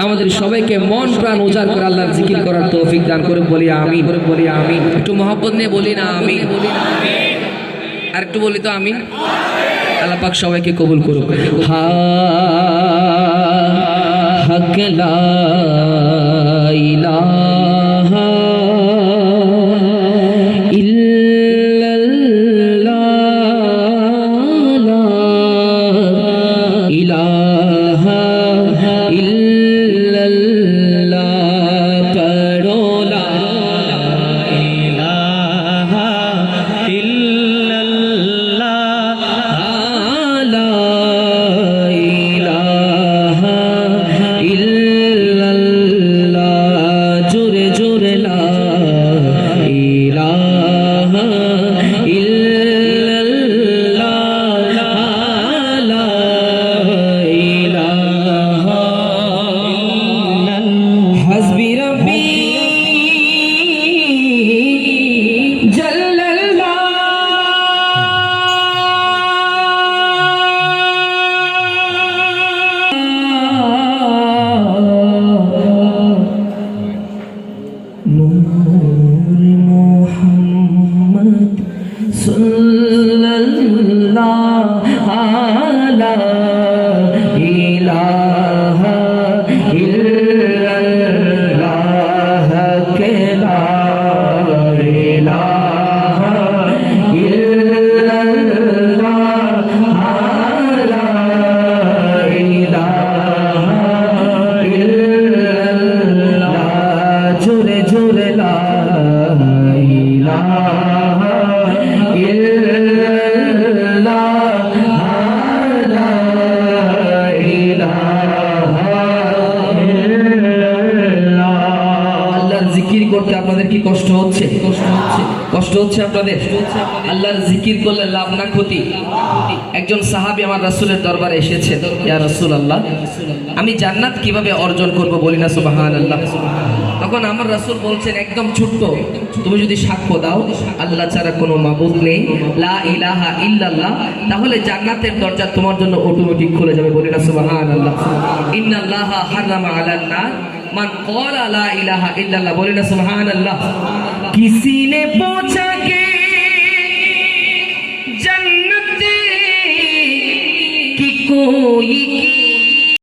আমাদের সবাইকে মন, প্রাণ, উজাড় করে আল্লাহর জিকির করার তৌফিক দান করে বলি আমি বলি আমি একটু মহব্বত নিয়ে বলি না আমি আর একটু বলি তো আমি আল্লাহ পাক সবাইকে কবুল করুক। হা হক love. আপনাদের কি কষ্ট হচ্ছে? কষ্ট হচ্ছে আপনাদের? আল্লাহর জিকির করলে লাভ না ক্ষতি? একজন সাহাবী আমার রাসূলের দরবারে এসেছেন ইয়া রাসূলুল্লাহ, আমি জান্নাত কীভাবে অর্জন করব বলি না, সুবহানাল্লাহ। তখন আমার রাসূল বলছেন, একদম ছোট্ট, তুমি যদি সাক্ষ্য দাও, আল্লাহ ছাড়া কোনো মাবুদ নেই। লা ইলাহা ইল্লাল্লাহ, তাহলে জান্নাতের দরজা তোমার জন্য অটোমেটিক খুলে যাবে বলি না, সুবহানাল্লাহ। ইন্নাল্লাহা হারামা من قولا لا الہ الا اللہ، بولے نا سبحان اللہ کسی نے پوچھا کہ جنت کی کوئی کی